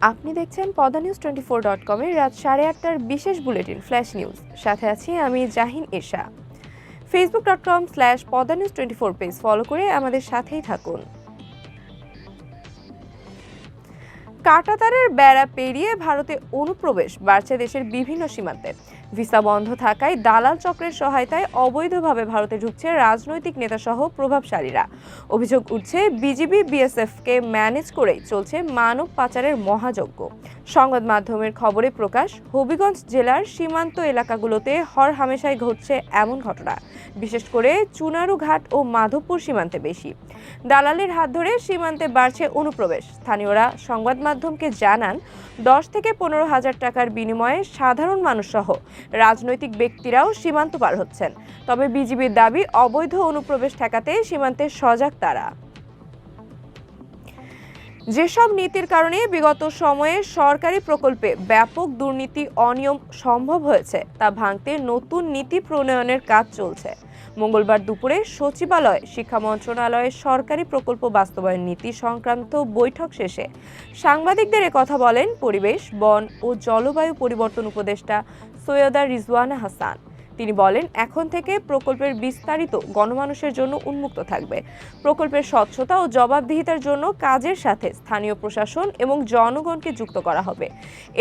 আপনি দেখছেন পদা নিউজ টোয়েন্টি ফোর ডট কমের রাত সাড়ে আটটার বিশেষ বুলেটিন, ফ্ল্যাশ নিউজ। সাথে আছি আমি Jahin Esha Facebook dot com slash Padma news twenty four page follow করে আমাদের সাথেই থাকুন। কাটাতারের বেড়া পেরিয়ে ভারতে অনুপ্রবেশ বাড়ছে দেশের বিভিন্ন সীমান্তে। ভিসা বন্ধ থাকায় দালাল চক্রের সহায়তায় অবৈধভাবে ভারতে ঢুকছে রাজনৈতিক নেতাসহ প্রভাবশালীরা। অভিযোগ উঠছে, বিজিবি, বিএসএফকে ম্যানেজ করে চলছে মানব পাচারের মহাযজ্ঞ। সংবাদ মাধ্যমের খবরে প্রকাশ, হবিগঞ্জ জেলার সীমান্ত এলাকাগুলোতে হর হামেশাই ঘটছে এমন ঘটনা, বিশেষ করে চুনারু ঘাট ও মাধবপুর সীমান্তে বেশি। দালালের হাত ধরে সীমান্তে বাড়ছে অনুপ্রবেশ। স্থানীয়রা সংবাদ মাধ্যমকে জানান, দশ থেকে পনেরো হাজার টাকার বিনিময়ে সাধারণ মানুষ সহ রাজনৈতিক ব্যক্তিরাও সীমান্ত পার হচ্ছেন। তবে বিজিবির দাবি, অবৈধ অনুপ্রবেশ ঠেকাতে সীমান্তে সজাগ তারা। যেসব নীতির কারণে বিগত সময়ে সরকারি প্রকল্পে ব্যাপক দুর্নীতি, অনিয়ম সম্ভব হয়েছে, তা ভাঙতে নতুন নীতি প্রণয়নের কাজ চলছে। মঙ্গলবার দুপুরে সচিবালয়, শিক্ষা মন্ত্রণালয়ের সরকারি প্রকল্প বাস্তবায়ন নীতি সংক্রান্ত বৈঠক শেষে সাংবাদিকদের কথা বলেন পরিবেশ, বন ও জলবায়ু পরিবর্তন উপদেষ্টা সৈয়দা রিজওয়ানা হাসান। তিনি বলেন, এখন থেকে প্রকল্পের বিস্তারিত গণমানুষের জন্য উন্মুক্ত থাকবে। প্রকল্পের স্বচ্ছতা ও জবাবদিহিতার জন্য কাজের সাথে স্থানীয় প্রশাসন এবং জনগণকে যুক্ত করা হবে।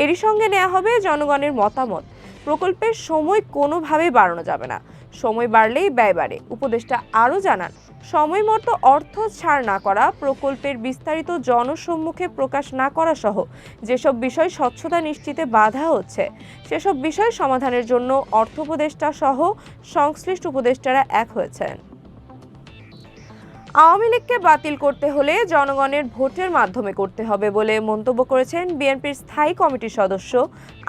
এরই সঙ্গে নেওয়া হবে জনগণের মতামত। প্রকল্পের সময় কোনোভাবেই বাড়ানো যাবে না। সময় বাড়লেই ব্যয় বাড়ে। উপদেষ্টা আরও জানান সময় মতো অর্থ ছাড় না করা, প্রকল্পের বিস্তারিত জনসম্মুখে প্রকাশ না করা সহ যেসব বিষয় স্বচ্ছতা নিশ্চিতে বাধা হচ্ছে, সেসব বিষয় সমাধানের জন্য অর্থ উপদেষ্টা সহ সংশ্লিষ্ট উপদেষ্টারা এক হয়েছেন। আওয়ামী লীগকে বাতিল করতে হলে জনগণের ভোটের মাধ্যমে করতে হবে বলে মন্তব্য করেছেন বিএনপির স্থায়ী কমিটির সদস্য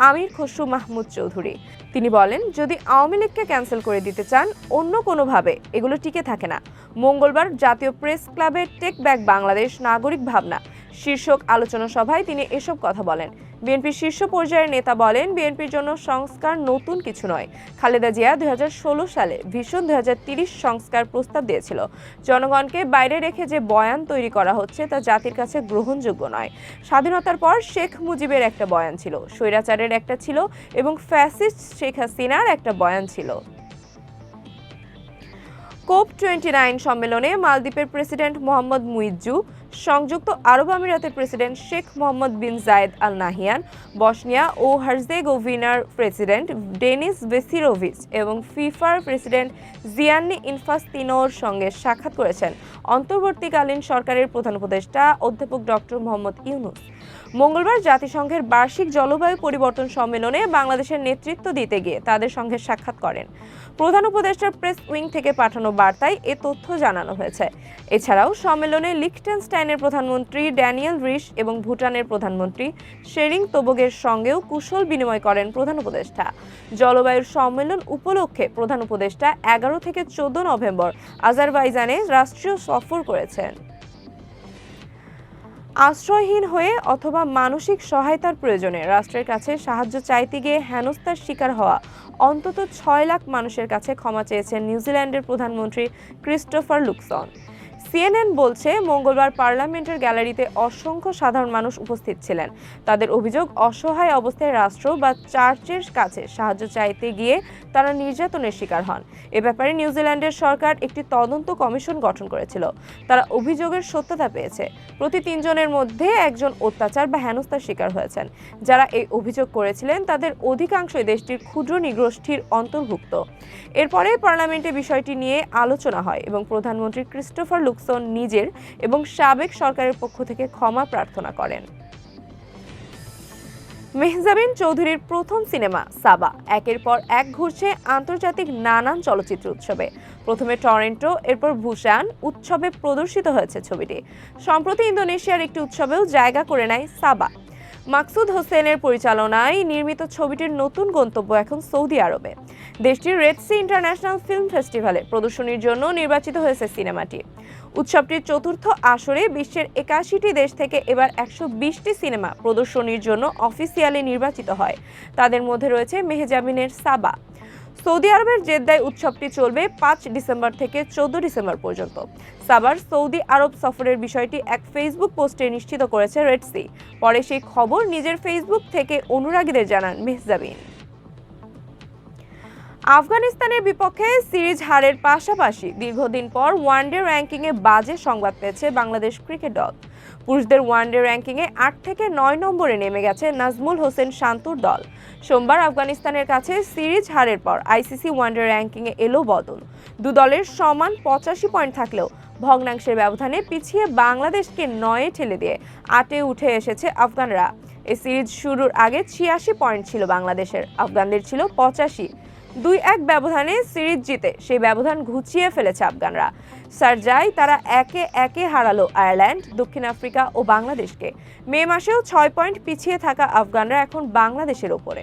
আমির খসরু মাহমুদ চৌধুরী। তিনি বলেন, যদি আওয়ামী লীগকে ক্যান্সেল করে দিতে চান, অন্য কোনোভাবে এগুলো টিকে থাকে না। মঙ্গলবার জাতীয় প্রেস ক্লাবের টেক ব্যাক বাংলাদেশ নাগরিক ভাবনা শীর্ষক আলোচনা সভায় তিনি এসব কথা বলেন। বিএনপির শীর্ষ পর্যায়ের নেতা বলেন, বিএনপির জন্য সংস্কার নতুন কিছু নয়। খালেদা জিয়া দুই হাজার ষোলো সালে ভীষণ দুই সংস্কার প্রস্তাব দিয়েছিল। জনগণকে বাইরে রেখে যে বয়ান তৈরি করা হচ্ছে তা জাতির কাছে গ্রহণযোগ্য নয়। স্বাধীনতার পর শেখ মুজিবের একটা বয়ান ছিল, স্বৈরাচারের একটা ছিল এবং ফ্যাসিস্ট শেখ হাসিনার একটা বয়ান ছিল। কোপ টোয়েন্টি নাইন সম্মেলনে মালদ্বীপের প্রেসিডেন্ট মোহাম্মদ মুইজ্জু, সংযুক্ত আরব আমিরাতের president Sheikh Mohamed bin Zayed Al Nahyan, Bosnia ও হার্জেগোভিনার প্রেসিডেন্ট ডেনিস বেসিরোভিচ এবং ফিফার প্রেসিডেন্ট জিয়ান্নি ইনফাস্তিনোর সঙ্গে সাক্ষাৎ করেছেন। অন্তর্বর্তীকালীন সরকারের প্রধান উপদেষ্টা অধ্যাপক ডক্টর মোহাম্মদ ইউনুস। মঙ্গলবার জাতিসংঘের বার্ষিক জলবায়ু পরিবর্তন সম্মেলনে বাংলাদেশের নেতৃত্ব দিতে গিয়ে তাদের সঙ্গে সাক্ষাৎ করেন। প্রধান উপদেষ্টার প্রেস উইং থেকে পাঠানো বার্তায় এ তথ্য জানানো হয়েছে। এছাড়াও সম্মেলনে লিখটেনস্টাইনের প্রধানমন্ত্রী ড্যানিয়েল রিশ এবং ভুটানের প্রধানমন্ত্রী শেরিং তোবগের সঙ্গেও কুশল বিনিময় করেন প্রধান উপদেষ্টা। জলবায়ুর সম্মেলন উপলক্ষে প্রধান উপদেষ্টা এগারো থেকে চোদ্দ নভেম্বর আজারবাইজানে রাষ্ট্রীয় সফর করেছেন। আশ্রয়হীন হয়ে অথবা মানসিক সহায়তার প্রয়োজনে রাষ্ট্রের কাছে সাহায্য চাইতে গিয়ে হেনস্থার শিকার হওয়া অন্তত ছয় লাখ মানুষের কাছে ক্ষমা চেয়েছেন নিউজিল্যান্ডের প্রধানমন্ত্রী ক্রিস্টোফার লুকসন। সিএনএন বলছে, মঙ্গলবার পার্লামেন্টের গ্যালারিতে অসংখ্য সাধারণ মানুষ উপস্থিত ছিলেন। তাদের অভিযোগ, অসহায় অবস্থায় রাষ্ট্র বা চার্চের কাছে সাহায্য চাইতে গিয়ে তারা নির্যাতনের শিকার হন। এ ব্যাপারে নিউজিল্যান্ডের সরকার একটি তদন্ত কমিশন গঠন করেছিল। তারা অভিযোগের সত্যতা পেয়েছে। প্রতি তিনজনের মধ্যে একজন অত্যাচার বা হেনস্থার শিকার হয়েছেন। যারা এই অভিযোগ করেছিলেন, তাদের অধিকাংশই দেশটির ক্ষুদ্র নিগোষ্ঠীর অন্তর্ভুক্ত। এরপরে পার্লামেন্টে বিষয়টি নিয়ে আলোচনা হয় এবং প্রধানমন্ত্রী ক্রিস্টোফার লুকসন নিজের এবং সাবেক সরকারের পক্ষ থেকে ক্ষমা প্রার্থনা করেন। মেহজাবিন চৌধুরীর প্রথম সিনেমা, সাবা, একের পর এক ঘুরছে আন্তর্জাতিক নানান চলচ্চিত্র উৎসবে। প্রথমে টরেন্টো, এরপর ভূষান উৎসবে প্রদর্শিত হয়েছে ছবিটি। সম্প্রতি ইন্দোনেশিয়ার একটি উৎসবেও জায়গা করে নেয় সাবা। মাকসুদ হোসেনের পরিচালনায় নির্মিত ছবিটির নতুন গন্তব্য এখন সৌদি আরবে। দেশটির রেড সি ইন্টারন্যাশনাল ফিল্ম ফেস্টিভ্যালে প্রদর্শনীর জন্য নির্বাচিত হয়েছে সিনেমাটি। উৎসবটির চতুর্থ আসরে বিশ্বের একাশিটি দেশ থেকে এবার একশো বিশটি সিনেমা প্রদর্শনীর জন্য অফিসিয়ালি নির্বাচিত হয়। তাদের মধ্যে রয়েছে মেহজাবিনের সাবা। সৌদি আরবের জেদ্দায় উৎসবটি চলবে পাঁচ ডিসেম্বর থেকে চোদ্দ ডিসেম্বর পর্যন্ত। সাবার সৌদি আরব সফরের বিষয়টি এক ফেসবুক পোস্টে নিশ্চিত করেছে রেডসি পরে সেই খবর নিজের ফেসবুক থেকে অনুরাগীদের জানান মেহজাবিন। আফগানিস্তানের বিপক্ষে সিরিজ হারের পাশাপাশি দীর্ঘদিন পর ওয়ানডে র্যাঙ্কিংয়ে বাজে সংবাদ পেয়েছে বাংলাদেশ ক্রিকেট দল। পুরুষদের ওয়ানডে র্যাঙ্কিংয়ে আট থেকে নয় নম্বরে নেমে গেছে নাজমুল হোসেন শান্তুর দল। সোমবার আফগানিস্তানের কাছে সিরিজ হারের পর আইসিসি ওয়ানডে র্যাঙ্কিংয়ে এলো বদল। দু দলের সমান পঁচাশি পয়েন্ট থাকলেও ভগ্নাংশের ব্যবধানে পিছিয়ে বাংলাদেশকে নয়ে ঠেলে দিয়ে আটে উঠে এসেছে আফগানরা। এই সিরিজ শুরুর আগে ছিয়াশি পয়েন্ট ছিল বাংলাদেশের। আফগানদের ছিল পঁচাশি। দুই এক ব্যবধানে সিরিজ জিতে সেই ব্যবধান ঘুচিয়ে ফেলেছে আফগানরা। সার্জাই তারা একে একে হারালো আয়ারল্যান্ড, দক্ষিণ আফ্রিকা ও বাংলাদেশকে। মে মাসেও ছয় পয়েন্ট পিছিয়ে থাকা আফগানরা এখন বাংলাদেশের ওপরে।